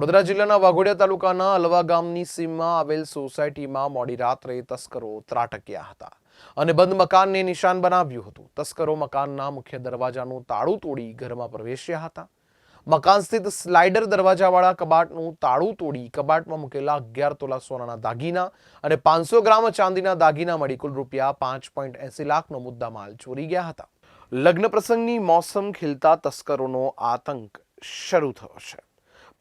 વડોદરા જિલ્લાના વાઘોડિયા તાલુકાના અલવા ગામની સીમમાં આવેલ સોસાયટીમાં મોડી રાત્રે તસ્કરો ત્રાટક્યા હતા અને બંધ મકાનને નિશાન બનાવ્યું હતું. તસ્કરો મકાનના મુખ્ય દરવાજાનું તાળું તોડી ઘરમાં પ્રવેશ્યા હતા. મકાન સ્થિત સ્લાઇડર દરવાજાવાળા કબાટનું તાળું તોડી કબાટમાં મૂકેલા અગિયાર તોલા સોનાના દાગીના અને પાંચસો ગ્રામ ચાંદીના દાગીના મળી કુલ રૂપિયા પાંચ પોઈન્ટ એસી લાખનો મુદ્દામાલ ચોરી ગયા હતા. લગ્ન પ્રસંગની મોસમ ખીલતા તસ્કરોનો આતંક શરૂ થયો છે.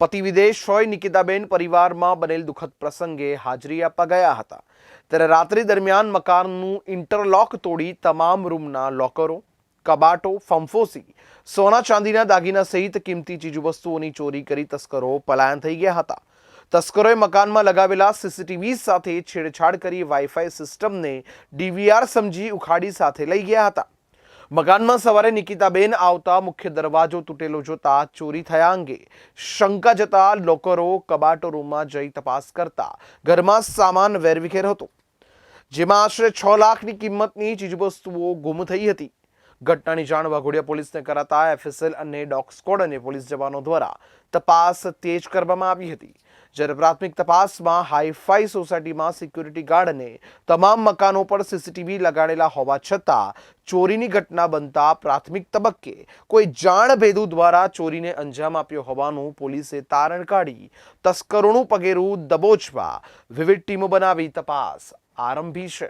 પતિ વિદેશ હોય નિકિતાબેન પરિવારમાં બનેલ દુઃખદ પ્રસંગે હાજરી આપવા ગયા હતા. ત્યારે રાત્રિ દરમિયાન મકાનનું ઇન્ટરલોક તોડી તમામ રૂમના લોકરો, કબાટો, ફંફોસી, સોના ચાંદીના દાગીના સહિત કિંમતી ચીજવસ્તુઓની ચોરી કરી તસ્કરો પલાયન થઈ ગયા હતા. તસ્કરોએ મકાનમાં લગાવેલા સીસીટીવી સાથે છેડછાડ કરી વાઈફાઈ સિસ્ટમને ડીવીઆર સમજી ઉખાડી સાથે લઈ ગયા હતા. મકાનમાં સવારે નિકિતાબેન આવતા મુખ્ય દરવાજો તૂટેલો જોતા ચોરી થયા અંગે શંકા જતા લોકરો કબાટો રૂમમાં જઈ તપાસ કરતા ઘરમાં સામાન વેરવિખેર હતો, જેમાં આશરે છ લાખની કિંમતની ચીજવસ્તુઓ ગુમ થઈ હતી. ઘટનાની જાણ વાઘોડિયા પોલીસને કરાતા એફએસએલ અને ડોગ સ્કોડ અને પોલીસ જવાનો દ્વારા તપાસ તેજ કરવામાં આવી હતી. જ્યારે પ્રાથમિક તપાસમાં હાઈફાઈ સોસાયટીમાં સિક્યુરિટી ગાર્ડ અને તમામ મકાનો પર સીસીટીવી લગાડેલા હોવા છતાં ચોરીની ઘટના બનતા પ્રાથમિક તબક્કે કોઈ જાણભેદુ દ્વારા ચોરીને અંજામ આપ્યો હોવાનું પોલીસે તારણ કાઢી તસ્કરોનું પગેરું દબોચવા વિવિધ ટીમો બનાવી તપાસ આરંભી છે.